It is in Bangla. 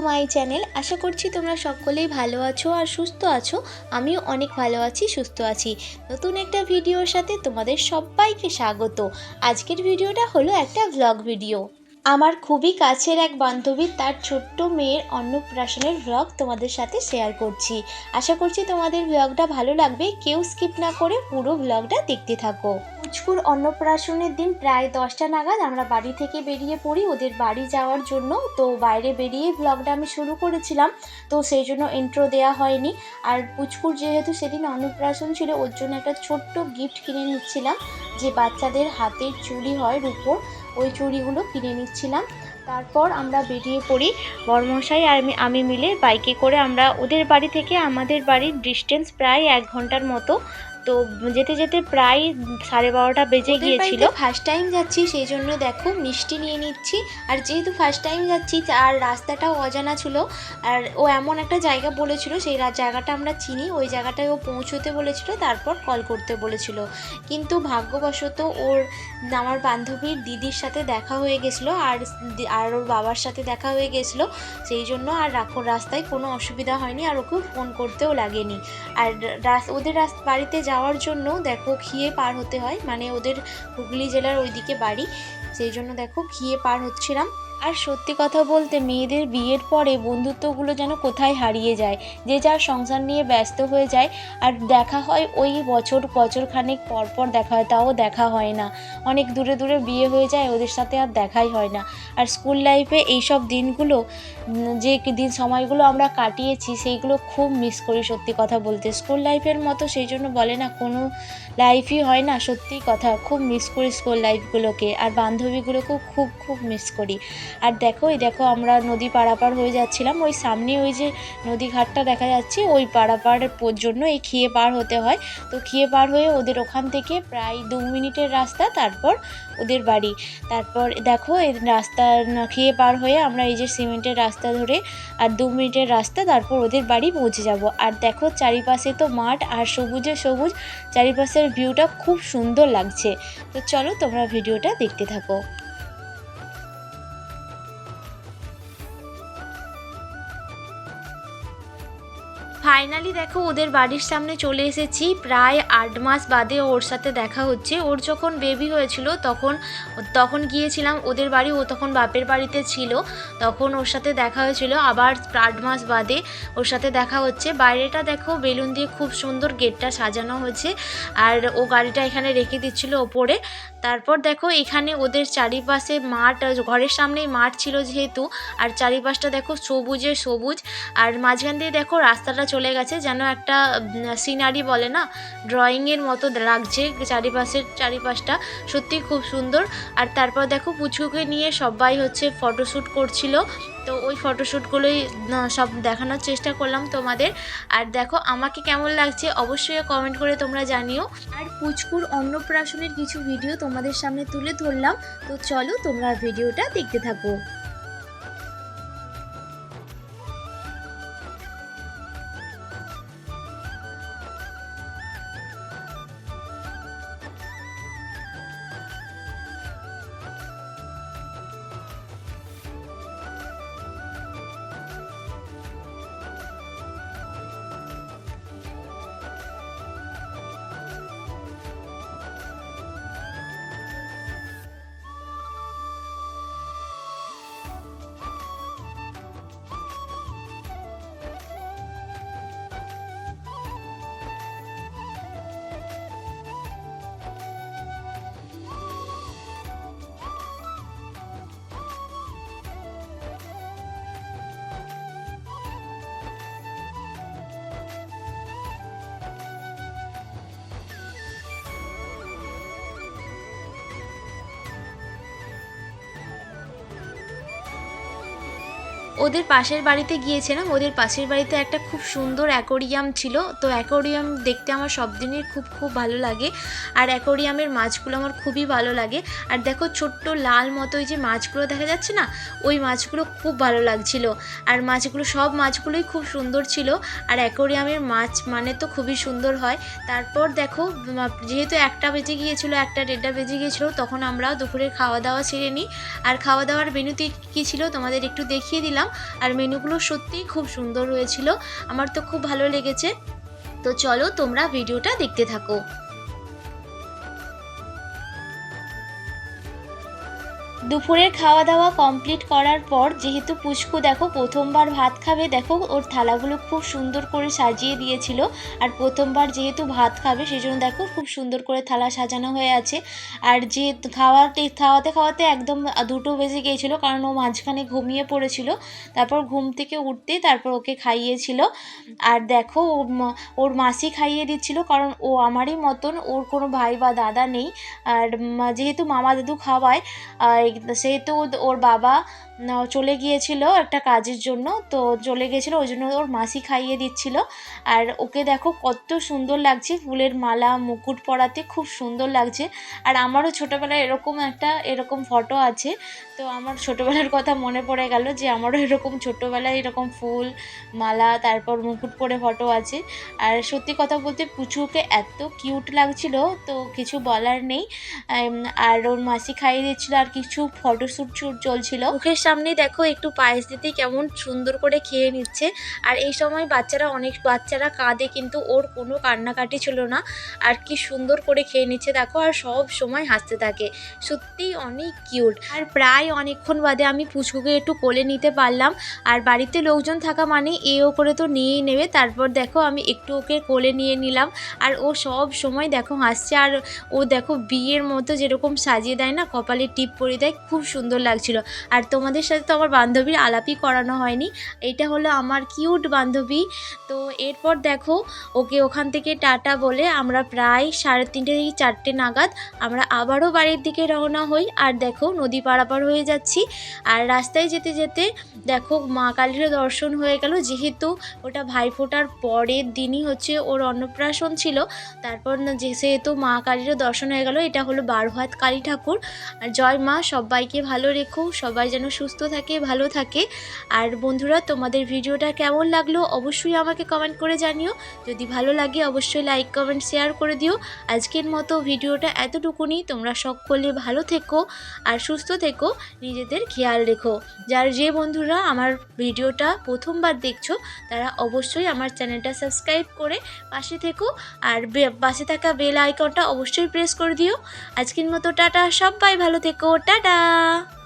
মাই চ্যানেল আশা করছি তোমরা সকলেই ভালো আছো আর সুস্থ আছো। আমিও অনেক ভালো আছি, সুস্থ আছি। নতুন একটা ভিডিওর সাথে তোমাদের সবাইকে স্বাগত। আজকের ভিডিওটা হলো একটা ভ্লগ ভিডিও আমার খুবই কাছের এক বান্ধবী, তার ছোট্ট মেয়ের অন্নপ্রাশনের ভ্লগ তোমাদের সাথে শেয়ার করছি। আশা করছি তোমাদের ভ্লগটা ভালো লাগবে। কেউ স্কিপ না করে পুরো ভ্লগটা দেখতে থাকো। পুচকুর অন্নপ্রাশনের দিন প্রায় দশটা নাগাদ আমরা বাড়ি থেকে বেরিয়ে পড়ি। ওদের বাড়ি যাওয়ার জন্য তো বাইরে বেরিয়ে ভ্লগটা আমি শুরু করেছিলাম। তো সেই জন্য ইন্ট্রো দেওয়া হয়নি। আর পুচকুর যেহেতু সেদিন অন্নপ্রাশন ছিল, ওর জন্য একটা ছোট্ট গিফট কিনে নিচ্ছিলাম। যে বাচ্চাদের হাতের চুরি হয় রূপোর ওই চুড়িগুলো কিনে নিচ্ছিলাম। তারপর আমরা বেরিয়ে পড়ি। বরমশাই আর আমি মিলে বাইকে করে আমরা ওদের বাড়ি থেকে আমাদের বাড়ির ডিস্টেন্স প্রায় এক ঘণ্টার মতো তো যেতে যেতে প্রায় সাড়ে বারোটা বেজে গিয়েছিল। ফার্স্ট টাইম যাচ্ছি সেই জন্য দেখো মিষ্টি নিয়ে নিচ্ছি। আর যেহেতু ফার্স্ট টাইম যাচ্ছি আর রাস্তাটাও অজানা ছিল। আর ও এমন একটা জায়গা বলেছিল সেই জায়গাটা আমরা চিনি। ওই জায়গাটায় ও পৌঁছতে বলেছিল তারপর কল করতে বলেছিল। কিন্তু ভাগ্যবশত ওর আমার বান্ধবীর দিদির সাথে দেখা হয়ে গেছিল আর আর ওর বাবার সাথে দেখা হয়ে গেছিল। সেই জন্য আর রাখো রাস্তায় কোনো অসুবিধা হয়নি। আর ওকে ফোন করতেও লাগেনি। আর রাস- ওদের রাস- বাড়িতে যাওয়ার জন্য দেখো খেয়ে পার হতে হয়। মানে ওদের হুগলি জেলার ওইদিকে বাড়ি। সেই জন্য দেখো খেয়ে পার হচ্ছিলাম। আর সত্যি কথা বলতে মেয়েদের বিয়ের পরে বন্ধুত্বগুলো যেন কোথায় হারিয়ে যায়, যে যার সংসার নিয়ে ব্যস্ত হয়ে যায়, আর দেখা হয় ওই বছর বছর খানেক পর পর দেখা হয়, তাও দেখা হয় না। অনেক দূরে দূরে বিয়ে হয়ে যায়, ওদের সাথে আর দেখাই হয় না। আর স্কুল লাইফে এইসব দিনগুলো যে দিন সময়গুলো আমরা কাটিয়েছি, সেইগুলো খুব মিস করি সত্যি কথা বলতে। স্কুল লাইফের মতো সেই জন্য বলে না, কোনো লাইফই হয় না সত্যি কথা। খুব মিস করি স্কুল লাইফগুলোকে, আর বান্ধবীগুলোকেও খুব খুব মিস করি। আর দেখো, এই দেখো আমরা নদী পারাপার হয়ে যাচ্ছিলাম। ওই সামনে ওই যে নদী ঘাটটা দেখা যাচ্ছে, ওই পারাপারের পর জন্য এই খেয়ে পার হতে হয়। তো খেয়ে পার হয়ে ওদের ওখান থেকে প্রায় দু মিনিটের রাস্তা, তারপর ওদের বাড়ি। তারপর দেখো, এই রাস্তা খেয়ে পার হয়ে আমরা এই যে সিমেন্টের রাস্তা ধরে আর দু মিনিটের রাস্তা, তারপর ওদের বাড়ি পৌঁছে যাব। আর দেখো, চারিপাশে তো মাঠ আর সবুজে সবুজ, চারিপাশের ভিউটা খুব সুন্দর লাগছে। তো চলো, তোমরা ভিডিওটা দেখতে থাকো। ফাইনালি দেখো ওদের বাড়ির সামনে চলে এসেছি। প্রায় আট মাস বাদে ওর সাথে দেখা হচ্ছে। ওর যখন বেবি হয়েছিল তখন তখন গিয়েছিলাম ওদের বাড়ি, ও তখন বাপের বাড়িতে ছিল। তখন ওর সাথে দেখা হয়েছিল। আবার আট মাস বাদে ওর সাথে দেখা হচ্ছে। বাইরেটা দেখো বেলুন দিয়ে খুব সুন্দর গেটটা সাজানো হয়েছে। আর ও গাড়িটা এখানে রেখে দিচ্ছিল ওপরে। তারপর দেখো এখানে ওদের চারিপাশে মাঠ, ঘরের সামনেই মাঠ ছিল যেহেতু। আর চারিপাশটা দেখো সবুজে সবুজ। আর মাঝখান দিয়ে দেখো রাস্তাটা গেছে, যেন একটা সিনারি বলে না ড্রয়িংয়ের মতো লাগছে চারিপাশের, চারিপাশটা। সত্যি খুব সুন্দর। আর তারপর দেখো পুচকুকে নিয়ে সবাই হচ্ছে ফটোশ্যুট করছিল। তো ওই ফটোশ্যুটগুলোই সব দেখানোর চেষ্টা করলাম তোমাদের। আর দেখো আমাকে কেমন লাগছে অবশ্যই কমেন্ট করে তোমরা জানিও। আর পুচকুর অন্নপ্রাশনের কিছু ভিডিও তোমাদের সামনে তুলে ধরলাম। তো চলো তোমরা ভিডিওটা দেখতে থাকো। ওদের পাশের বাড়িতে গিয়েছিলাম। ওদের পাশের বাড়িতে একটা খুব সুন্দর অ্যাকোরিয়াম ছিল। তো অ্যাকোরিয়াম দেখতে আমার সব দিনই খুব খুব ভালো লাগে। আর অ্যাকোরিয়ামের মাছগুলো আমার খুবই ভালো লাগে। আর দেখো ছোট্ট লাল মতো ওই যে মাছগুলো দেখা যাচ্ছে না? ওই মাছগুলো খুব ভালো লাগছিল। আর মাছগুলো, সব মাছগুলোই খুব সুন্দর ছিল। আর অ্যাকোরিয়ামের মাছ মানে তো খুবই সুন্দর হয়। তারপর দেখো যেহেতু একটা বেজে গিয়েছিল, একটা দেড়টা বেজে গিয়েছিল, তখন আমরা দুপুরের খাওয়া দাওয়া সেরে নিই। আর খাওয়া দাওয়ার মেনুতে কী ছিল তোমাদের একটু দেখিয়ে দিলাম। আর মেনুগুলো সত্যিই খুব সুন্দর হয়েছিল। আমার তো খুব ভালো লেগেছে। তো চলো তোমরা ভিডিওটা দেখতে থাকো। দুপুরের খাওয়া দাওয়া কমপ্লিট করার পর, যেহেতু পুচকু দেখো প্রথমবার ভাত খাবে, দেখো ওর থালাগুলো খুব সুন্দর করে সাজিয়ে দিয়েছিল। আর প্রথমবার যেহেতু ভাত খাবে সেই জন্য দেখো খুব সুন্দর করে থালা সাজানো হয়ে আছে। আর যে খাওয়াতে খাওয়াতে খাওয়াতে একদম দুটো বেজে গিয়েছিল, কারণ ও মাঝখানে ঘুমিয়ে পড়েছিল। তারপর ঘুম থেকে উঠতে তারপর ওকে খাইয়েছিল। আর দেখো ওর মাসি খাইয়ে দিচ্ছিল, কারণ ও আমারই মতন, ওর কোনো ভাই বা দাদা নেই। আর যেহেতু মামা দাদু খাওয়ায় সেহেতু ওর বাবা চলে গিয়েছিল একটা কাজের জন্য, তো চলে গিয়েছিল, ওই জন্য ওর মাসি খাইয়ে দিচ্ছিল। আর ওকে দেখো কত সুন্দর লাগছে, ফুলের মালা, মুকুট পরাতে খুব সুন্দর লাগছে। আর আমারও ছোটোবেলায় এরকম একটা, এরকম ফটো আছে, তো আমার ছোটোবেলার কথা মনে পড়ে গেল যে আমারও এরকম ছোটোবেলায় এরকম ফুল, মালা, তারপর মুকুট পরে ফটো আছে। আর সত্যি কথা বলতে পুচুকে এত কিউট লাগছিল, তো কিছু বলার নেই। আর ওর মাসি খাইয়ে দিচ্ছিল আর কিছু ফটোশ্যুট শুট চলছিল। মুখের সামনে দেখো একটু পায়েস দিতে কেমন সুন্দর করে খেয়ে নিচ্ছে। আর এই সময় বাচ্চারা অনেক, বাচ্চারা কাঁদে কিন্তু ওর কোনো কান্নাকাটি ছিল না। আর কি সুন্দর করে খেয়ে নিচ্ছে দেখো আর সব সময় হাসতে থাকে। সত্যিই অনেক কিউট। আর প্রায় অনেকক্ষণ বাদে আমি পুচকুকে একটু কোলে নিতে পারলাম। আর বাড়িতে লোকজন থাকা মানে এও করে তো নিয়েই নেবে। তারপর দেখো আমি একটু ওকে কোলে নিয়ে নিলাম। আর ও সব সময় দেখো হাসছে। আর ও দেখো বিয়ের মতো যেরকম সাজিয়ে দেয় না, কপালে টিপ পরে দেয়। খুব সুন্দর লাগছিল। আর তোমাদের সাথে তো আমার বান্ধবীর আলাপই করানো হয়নি। এটা হলো আমার কিউট বান্ধবী। তো এরপর দেখো, ওকে ওখান থেকে টাটা বলে আমরা প্রায় সাড়ে তিনটে থেকে চারটে নাগাদ আমরা আবারও বাড়ির দিকে রওনা হই। আর দেখো, নদী পারাপার হয়ে যাচ্ছি। আর রাস্তায় যেতে যেতে দেখো, মা কালীর দর্শন হয়ে গেল। যেহেতু ওটা ভাইফোঁটার পরের দিনই হচ্ছে ওর অন্নপ্রাশন ছিল, তারপর না যে সেহেতু মা কালীরও দর্শন হয়ে গেল। এটা হলো বারোহাত কালী ঠাকুর। আর জয় মা সবাইকে ভালো রেখো, সবাই যেন সুস্থ থাকে, ভালো থাকে। আর বন্ধুরা, তোমাদের ভিডিওটা কেমন লাগল অবশ্যই আমাকে কমেন্ট করে জানিও। যদি ভালো লাগে, অবশ্যই লাইক কমেন্ট শেয়ার করে দিও। আজকের মতো ভিডিওটা এতটুকুনি। তোমরা সকলে ভালো থেকো আর সুস্থ থেকো, নিজেদের খেয়াল রেখো। যার যে বন্ধুরা আমার ভিডিওটা প্রথমবার দেখছ, তারা অবশ্যই আমার চ্যানেলটা সাবস্ক্রাইব করে পাশে থেকো আর পাশে থাকা বেল আইকনটা অবশ্যই প্রেস করে দিও। আজকের মতো টাটা, সবাই ভালো থেকো, টাটা। 감사합니다.